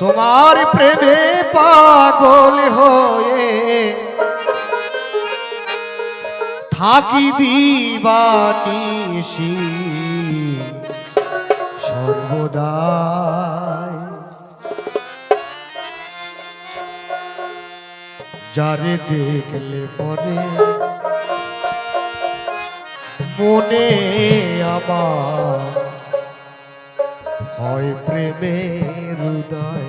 তোমার প্রেমে পাগল হয়ে থাকি দিবানিসি সর্বদাই। যারে দেখলে পরে মনে আমার হয় প্রেমের হৃদয়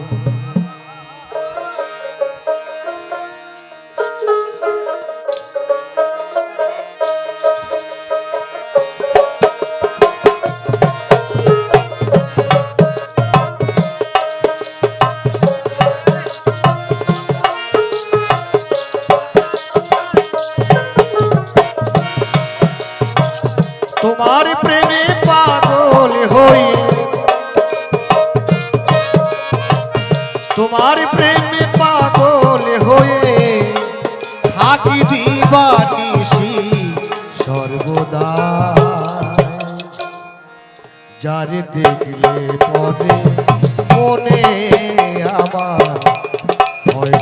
তোমার প্রেমে পাগল হই তোমার প্রেমে পাগল হয়ে থাকি দিবানিসি সর্বদা। যারে দেখলে পরে মনে আমার হয়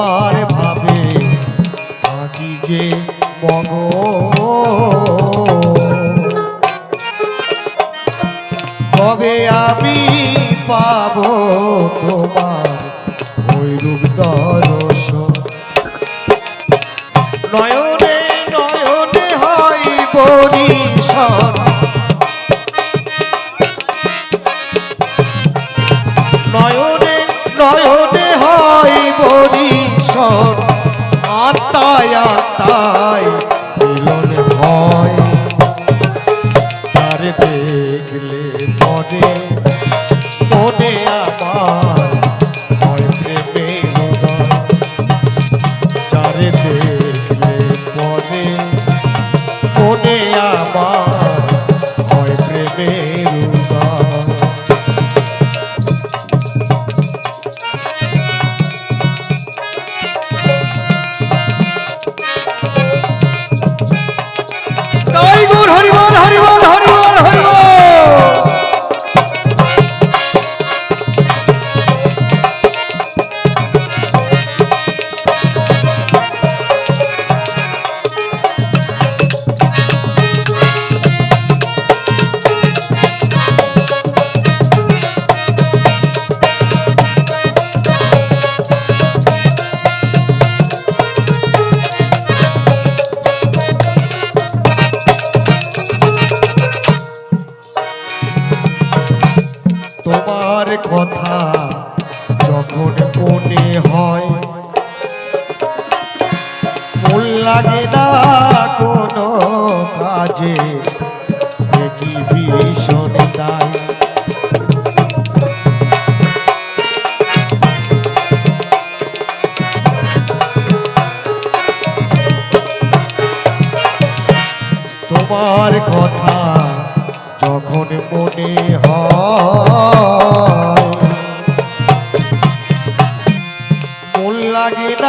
তোমার ভাবে থাকি যে মগন তবে আমি পাবো তোমার ওই রূপ দর্শন। নয়নে নয়নে হয় নয়নে নয়নে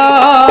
না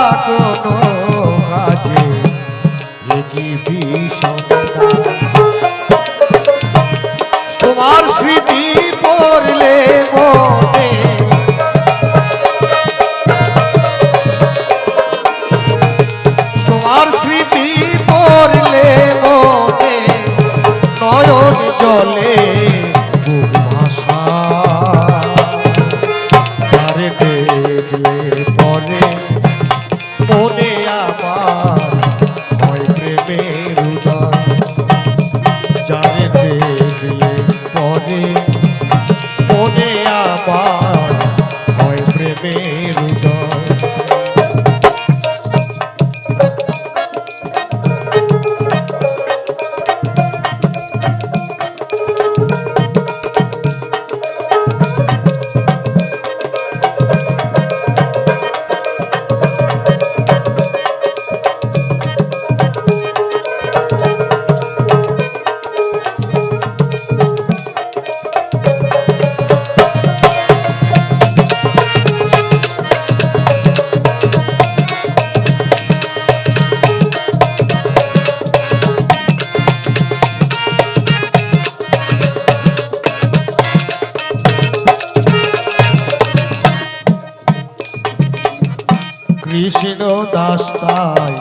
কৃষ্ণ দাস্তায়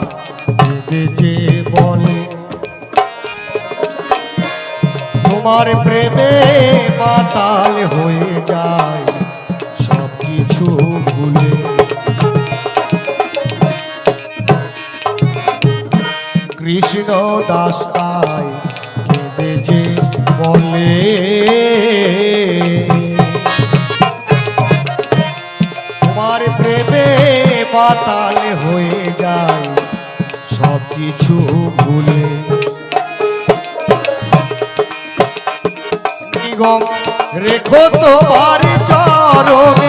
বেদে যে বলে। তোমার প্রেমে মাতাল হয়ে যায় সব কিছু ভুলে। কৃষ্ণ দাস্তায় কেঁদে যে বলে। তোমার প্রেমে মাতাল হয়ে যায় সব কিছু ভুলে রেখো তোমার চরণ।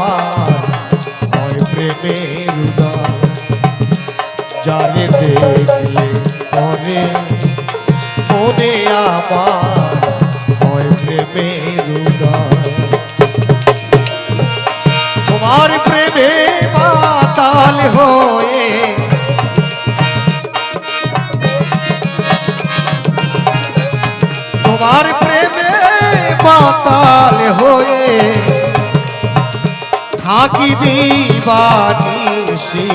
হয় প্রেমের উদয় যারে দেখলে পরে মনে আমার হয় প্রেমের উদয় থাকি দিবানিসি